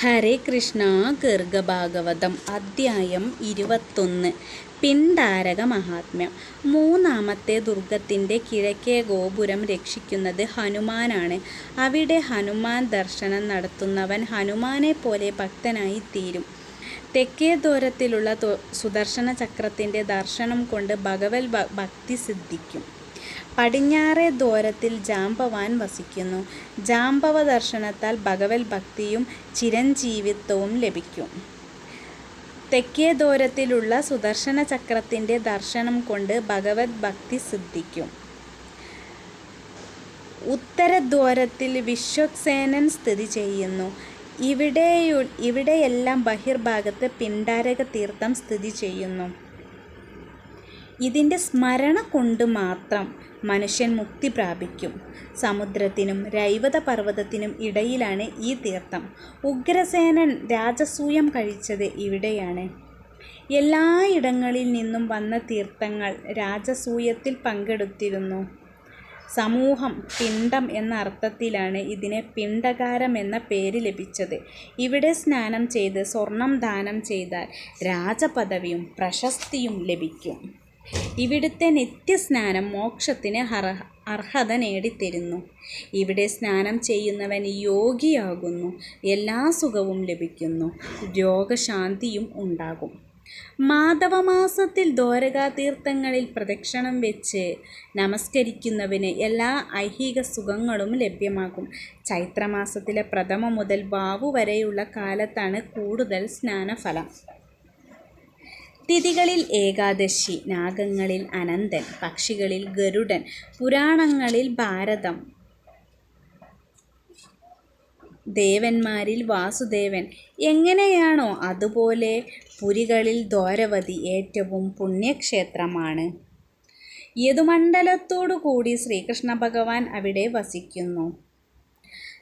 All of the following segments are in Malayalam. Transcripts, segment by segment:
ഹരേ കൃഷ്ണ ഗർഗഭാഗവതം അദ്ധ്യായം ഇരുപത്തൊന്ന്. പിണ്ടാരക മഹാത്മ്യം. മൂന്നാമത്തെ ദുർഗത്തിന്റെ കിഴക്കേ ഗോപുരം രക്ഷിക്കുന്നത് ഹനുമാനാണ്. അവിടെ ഹനുമാൻ ദർശനം നടത്തുന്നവൻ ഹനുമാനെ പോലെ ഭക്തനായി തീരും. തെക്കേ ദൂരത്തിലുള്ള സുദർശന ചക്രത്തിന്റെ ദർശനം കൊണ്ട് ഭഗവത് ഭക്തി സിദ്ധിക്കും. പടിഞ്ഞാറേ ദ്വാരത്തിൽ ജാംബവാൻ വസിക്കുന്നു. ജാംബവ ദർശനത്താൽ ഭഗവത് ഭക്തിയും ചിരഞ്ജീവിത്വവും ലഭിക്കും. തെക്കേ ദൂരത്തിലുള്ള സുദർശന ചക്രത്തിന്റെ ദർശനം കൊണ്ട് ഭഗവത് ഭക്തി സിദ്ധിക്കും. ഉത്തരദ്വാരത്തിൽ വിശ്വക്സേനൻ സ്ഥിതി ചെയ്യുന്നു. ഇവിടെയു ഇവിടെയെല്ലാം ബഹിർഭാഗത്ത് പിണ്ടാരക തീർത്ഥം സ്ഥിതി ചെയ്യുന്നു. ഇതിന്റെ സ്മരണ കൊണ്ട് മാത്രം മനുഷ്യൻ മുക്തി പ്രാപിക്കും. സമുദ്രത്തിനും രൈവത പർവതത്തിനും ഇടയിലാണ് ഈ തീർത്ഥം. ഉഗ്രസേനൻ രാജസൂയം കഴിച്ചത് ഇവിടെയാണ്. എല്ലായിടങ്ങളിൽ നിന്നും വന്ന തീർത്ഥങ്ങൾ രാജസൂയത്തിൽ പങ്കെടുത്തിരുന്നു. സമൂഹം പിണ്ടം എന്ന അർത്ഥത്തിലാണ് ഇതിനെ പിണ്ടകാരം എന്ന പേര് ലഭിച്ചത്. ഇവിടെ സ്നാനം ചെയ്ത് സ്വർണം ദാനം ചെയ്താൽ രാജപദവിയും പ്രശസ്തിയും ലഭിക്കും. ഇവിടുത്തെ നിത്യസ്നാനം മോക്ഷത്തിന് അർഹത നേടിത്തരുന്നു. ഇവിടെ സ്നാനം ചെയ്യുന്നവൻ യോഗിയാകുന്നു. എല്ലാ സുഖവും ലഭിക്കുന്നു. രോഗശാന്തിയും ഉണ്ടാകും. മാധവമാസത്തിൽ ദ്വാരകാതീർത്ഥങ്ങളിൽ പ്രദക്ഷിണം വെച്ച് നമസ്കരിക്കുന്നവന് എല്ലാ ഐഹിക സുഖങ്ങളും ലഭ്യമാകും. ചൈത്രമാസത്തിലെ പ്രഥമ മുതൽ വാവു വരെയുള്ള കാലത്താണ് കൂടുതൽ സ്നാനഫലം. തിഥികളിൽ ഏകാദശി നാഗങ്ങളിൽ അനന്തൻ പക്ഷികളിൽ ഗരുഡൻ പുരാണങ്ങളിൽ ഭാരതം. ദേവന്മാരിൽ വാസുദേവൻ. എങ്ങനെയാണോ അതുപോലെ പുരികളിൽ ദ്വാരവതി ഏറ്റവും പുണ്യക്ഷേത്രമാണ്. യതുമണ്ഡലത്തോടുകൂടി ശ്രീകൃഷ്ണ ഭഗവാൻ അവിടെ വസിക്കുന്നു.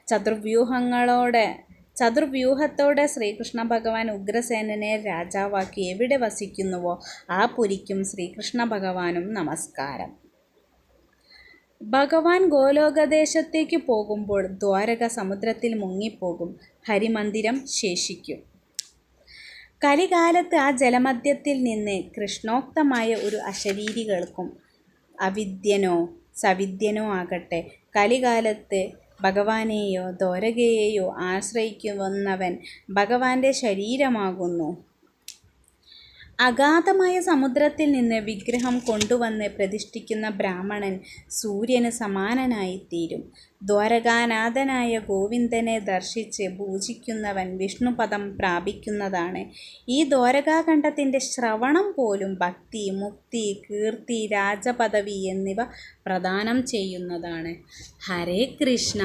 ചതുർവ്യൂഹങ്ങളോടെ ചതുർവ്യൂഹത്തോടെ ശ്രീകൃഷ്ണ ഭഗവാൻ ഉഗ്രസേനനെ രാജാവാക്കി എവിടെ വസിക്കുന്നുവോ ആ പുരിക്കും ശ്രീകൃഷ്ണ ഭഗവാനും നമസ്കാരം. ഭഗവാൻ ഗോലോകദേശത്തേക്ക് പോകുമ്പോൾ ദ്വാരക സമുദ്രത്തിൽ മുങ്ങിപ്പോകും. ഹരിമന്ദിരം ശേഷിക്കും. കലികാലത്ത് ആ ജലമധ്യത്തിൽ നിന്ന് കൃഷ്ണോക്തമായ ഒരു അശരീരികൾക്കും അവിദ്യനോ സവിദ്യനോ ആകട്ടെ കലികാലത്ത് ഭഗവാനെയോ ദ്വാരകയെയോ ആശ്രയിക്കുന്നവൻ ഭഗവാന്റെ ശരീരമാകുന്നു. അഗാധമായ സമുദ്രത്തിൽ നിന്ന് വിഗ്രഹം കൊണ്ടുവന്ന് പ്രതിഷ്ഠിക്കുന്ന ബ്രാഹ്മണൻ സൂര്യന് സമാനനായിത്തീരും. ദ്വാരകാനാഥനായ ഗോവിന്ദനെ ദർശിച്ച് പൂജിക്കുന്നവൻ വിഷ്ണുപദം പ്രാപിക്കുന്നതാണ്. ഈ ദ്വാരകാഖണ്ഡത്തിന്റെ ശ്രവണം പോലും ഭക്തി മുക്തി കീർത്തി രാജപദവി എന്നിവ പ്രദാനം ചെയ്യുന്നതാണ്. ഹരേ കൃഷ്ണ!